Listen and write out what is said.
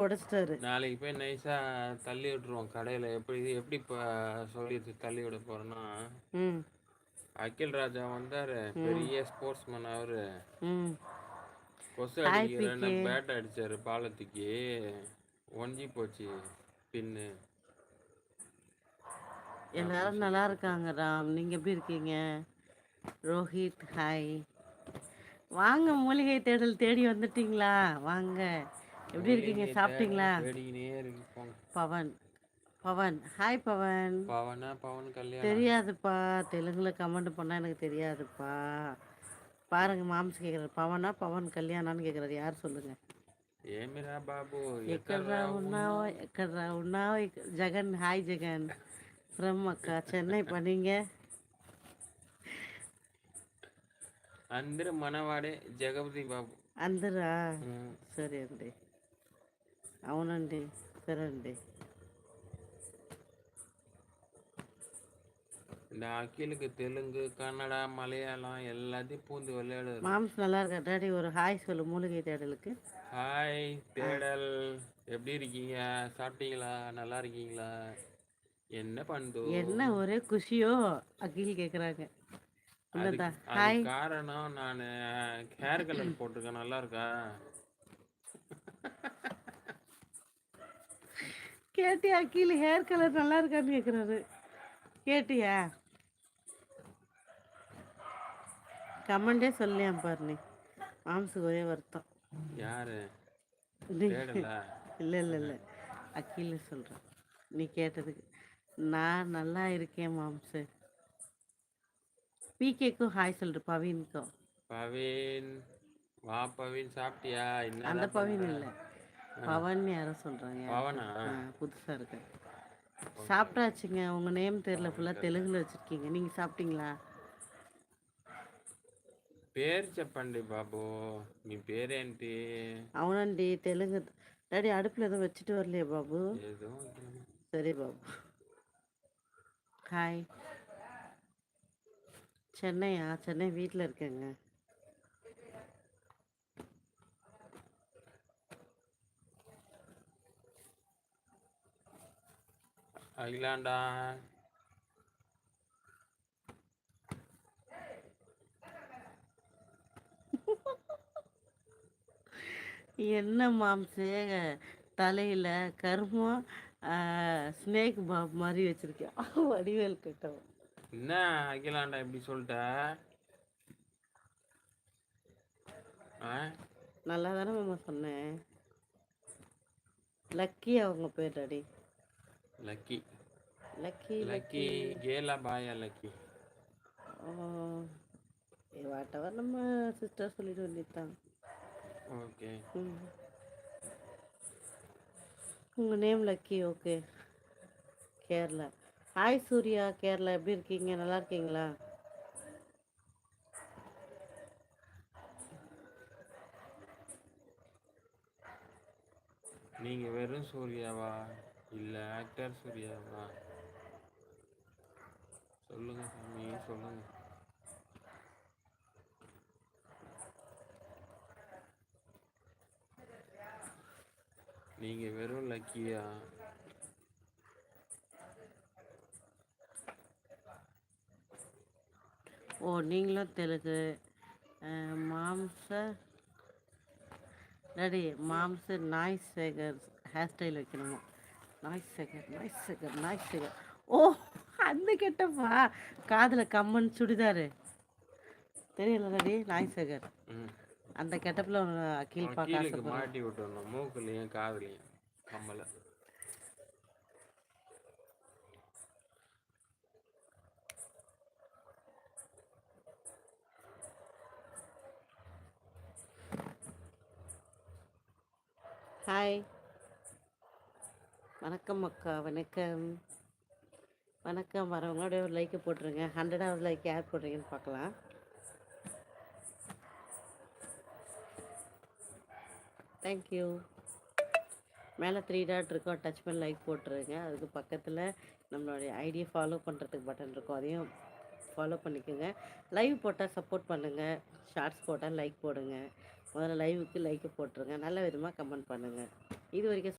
உடைச்சிட்டாரு. நாளைக்கு போய் நைஸா தள்ளி விட்டுருவோம் கடையில. எப்படி எப்படி இப்போ சொல்லி தள்ளி விட போறோம்னா அகில் ராஜா வந்தாரு. பெரிய ஸ்போர்ட்ஸ்மேன் அவரு. ம். கொசு அடிக்கிறேன்னு பேட் அடிச்சாரு பாலத்துக்கு. ஒஞ்சி போச்சு பின்னு. எல்லாரும் நல்லா இருக்காங்க ராம். நீங்கள் எப்படி இருக்கீங்க? ரோஹித் ஹாய் வாங்க மூலிகை தேடல் தேடி வந்துட்டீங்களா? வாங்க. எப்படி இருக்கீங்க சாப்பிட்டீங்களா தேடிக்கினே இருக்கு போங்க பவன் பவன் ஹாய் பவன் பவனா பவன் கல்யாணம் தெரியாதுப்பா தெலுங்குல கமெண்ட் பண்ணால் எனக்கு தெரியாதுப்பா பாருங்க மாம்ஸ் கேட்குறாரு பவனா பவன் கல்யாணான்னு கேட்குறாரு யார் சொல்லுங்க ఏమిరా బాబు ఎక్కడ్రా ఉన్నావో ఎక్కడ్రా ఉన్నావో ఇక్క- జగన్ హాయ్ జగన్ ఫ్రమ్ అక్క చెన్నై పనింగే అందరూ మనవాడే జగపతి బాబు అందరా ఉమ్. సరే అండి అవునండి సరే అండి இந்த அகிலுக்கு தெலுங்கு கன்னடா மலையாளம் எல்லாத்தையும் பூந்து விளையாடுது மாம்ஸ் நல்லா இருக்கா டாடி ஒரு ஹாய் சொல்லு மூலிகை தேடலுக்கு ஹாய் தேடல் எப்படி இருக்கீங்க சாப்பிட்டீங்களா நல்லா இருக்கீங்களா என்ன பண்ணுது என்ன ஒரே குஷியோ அகில் கேட்குறாங்க இல்லதா அது ஹாய் காரணம் நான் ஹேர் கலர் போட்டிருக்கேன் நல்லா இருக்கா கேட்டியா அகில் ஹேர் கலர் நல்லா இருக்கான்னு கேட்குறாரு கேட்டியா? கமெண்டே சொல்லியான் பாரு நீ. மாம்ஸுக்கு ஒரே வருத்தம். யாரு? இல்லை இல்லை இல்லை. அக்கீல் சொல்கிறேன் நீ கேட்டதுக்கு. நான் நல்லா இருக்கேன் மாம்சு. பிகேக்கும் ஹாய் சொல்லிட்டு பவீனுக்கும். பவீன் வா பவீன் சாப்பிட்டியா? அந்த பவீன் இல்லை. பவன் யாரோ சொல்கிறாங்க பவனா புதுசாக இருக்கு சாப்பிட்டாச்சுங்க உங்கள் நேம் தெரியல ஃபுல்லாக தெலுங்குல வச்சுருக்கீங்க நீங்கள் சாப்பிட்டீங்களா పేరు చెప్పండి బాబు మీ పేరేంటి అవునండి தெலுங்கு டாடி அடுப்பில் எதுவும் வச்சுட்டு வரலையே பாபு ఏదో వదిలేమ్మా. சரி பாபு ஹாய் சென்னையா சென்னை வீட்டில் இருக்கேங்க அகிலாண்டா என்ன மாம்சே தலையில் கருமா ஸ்னேக் பாப் மாதிரி வச்சுருக்கேன் வடிவேல் கிட்ட. என்ன அகிலாண்டா இப்படி சொல்லிட்ட? நல்லா தானே மாமா சொன்னேன் லக்கி அவங்க போயிட்டாடி லக்கி லக்கி லக்கி கேலா பாயா லக்கி வாட்டவர் நம்ம சிஸ்டர் சொல்லிட்டு வேண்டியதுதான் ஓகே ம். உங்க name lucky okay Kerala. Hi Surya. Kerala எப்படி இருக்கீங்க? நல்லா இருக்கீங்களா? நீங்க வெறும் சூர்யாவா? இல்லை ஆக்டர் சூர்யாவா சொல்லுங்க சாமி சொல்லுங்க. நீங்க வெறும் லக்கியா ஓ நீங்களும் தெலுங்கு மாம்ச டாடி மாம்ச நாய் சேகர் ஹேர் ஸ்டைல் வைக்கணுமா? நாய் சேகர் நாய் சேகர் நாய் சேகர் ஓ அந்த கெட்டப்பா. காதில் கம்மன் சுடிதாரு. தெரியல டாடி நாய் சேகர் அந்த கெட்டப்பில் அக்கீல் பார்க்க ஆசைப்படுறேன். மாட்டி விட்டுறணும். மூக்குலையும் காதுலையும் கம்மலை. ஹாய் வணக்கம் அக்கா வணக்கம். வணக்கம் வரவங்களோட ஒரு லைக்கை போட்டுருங்க. ஹண்ட்ரடாவது லைக் யார் போடுறீங்கன்னு பார்க்கலாம். தேங்க்யூ மேலே த்ரீ டாட் இருக்கும். டச் பண்ணி லைக் போட்டுருங்க. அதுக்கு பக்கத்தில் நம்மளுடைய ஐடியை ஃபாலோ பண்ணுறதுக்கு பட்டன் இருக்கும். அதையும் ஃபாலோ பண்ணிக்கோங்க. லைவ் போட்டால் சப்போர்ட் பண்ணுங்கள் ஷார்ட்ஸ் போட்டால் லைக் போடுங்க. முதல்ல லைவுக்கு லைக்கை போட்டுருங்க. நல்ல விதமாக கமெண்ட் பண்ணுங்கள் இது வரைக்கும்